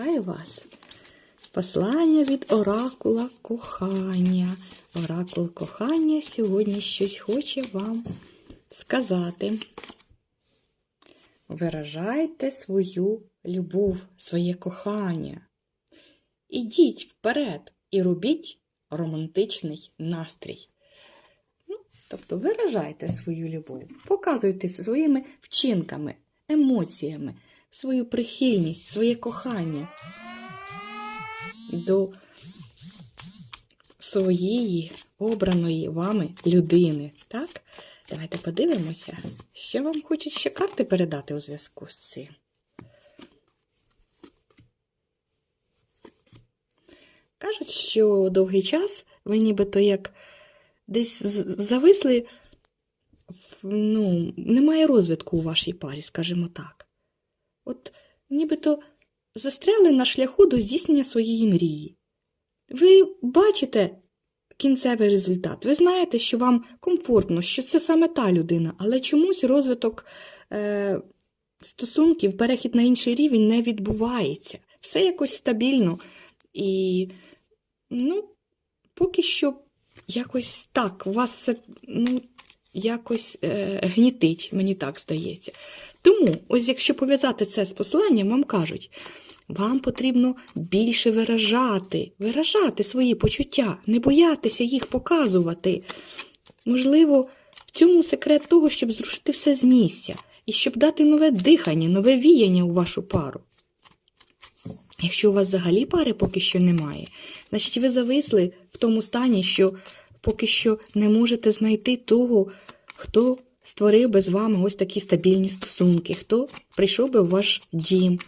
Вітаю вас! Послання від оракула кохання. Оракул кохання сьогодні щось хоче вам сказати. Виражайте свою любов, своє кохання. Ідіть вперед і робіть романтичний настрій. Ну, тобто виражайте свою любов, показуйте своїми вчинками, емоціями, свою прихильність, своє кохання до своєї обраної вами людини. Так? Давайте подивимося, що вам хочуть ще карти передати у зв'язку з цим. Кажуть, що довгий час ви нібито як десь зависли, ну, немає розвитку у вашій парі, скажімо так. От нібито застряли на шляху до здійснення своєї мрії. Ви бачите кінцевий результат. Ви знаєте, що вам комфортно, що це саме та людина, але чомусь розвиток е, стосунків, перехід на інший рівень не відбувається. Все якось стабільно. І, ну, поки що якось так, у вас це ну, якось е, гнітить, мені так здається. Тому, ось якщо пов'язати це з посланням, вам кажуть, вам потрібно більше виражати, виражати свої почуття, не боятися їх показувати. Можливо, в цьому секрет того, щоб зрушити все з місця і щоб дати нове дихання, нове віяння у вашу пару. Якщо у вас взагалі пари поки що немає, значить ви зависли в тому стані, що поки що не можете знайти того, хто створив би з вами ось такі стабільні стосунки, хто прийшов би в ваш дім.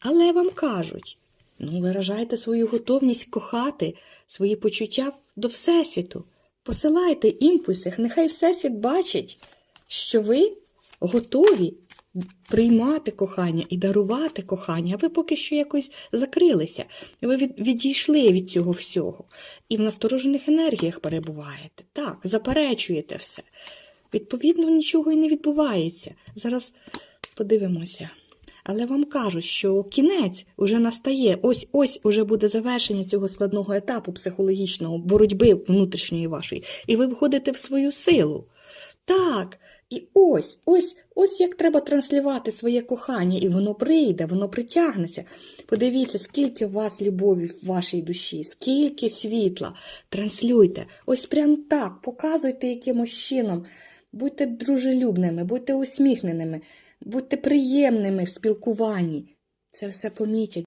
Але вам кажуть, ну, виражайте свою готовність кохати, свої почуття до Всесвіту. Посилайте імпульси, нехай Всесвіт бачить, що ви готові приймати кохання і дарувати кохання, а ви поки що якось закрилися. Ви відійшли від цього всього. І в насторожених енергіях перебуваєте. Так, заперечуєте все. Відповідно, нічого і не відбувається. Зараз подивимося. Але вам кажуть, що кінець уже настає. Ось ось уже буде завершення цього складного етапу психологічного боротьби внутрішньої вашої. І ви входите в свою силу. Так, і ось, ось, ось як треба транслювати своє кохання, і воно прийде, воно притягнеться. Подивіться, скільки у вас любові в вашій душі, скільки світла. Транслюйте. Ось прям так, показуйте якимось чином. Будьте дружелюбними, будьте усміхненими, будьте приємними в спілкуванні. Це все помітять.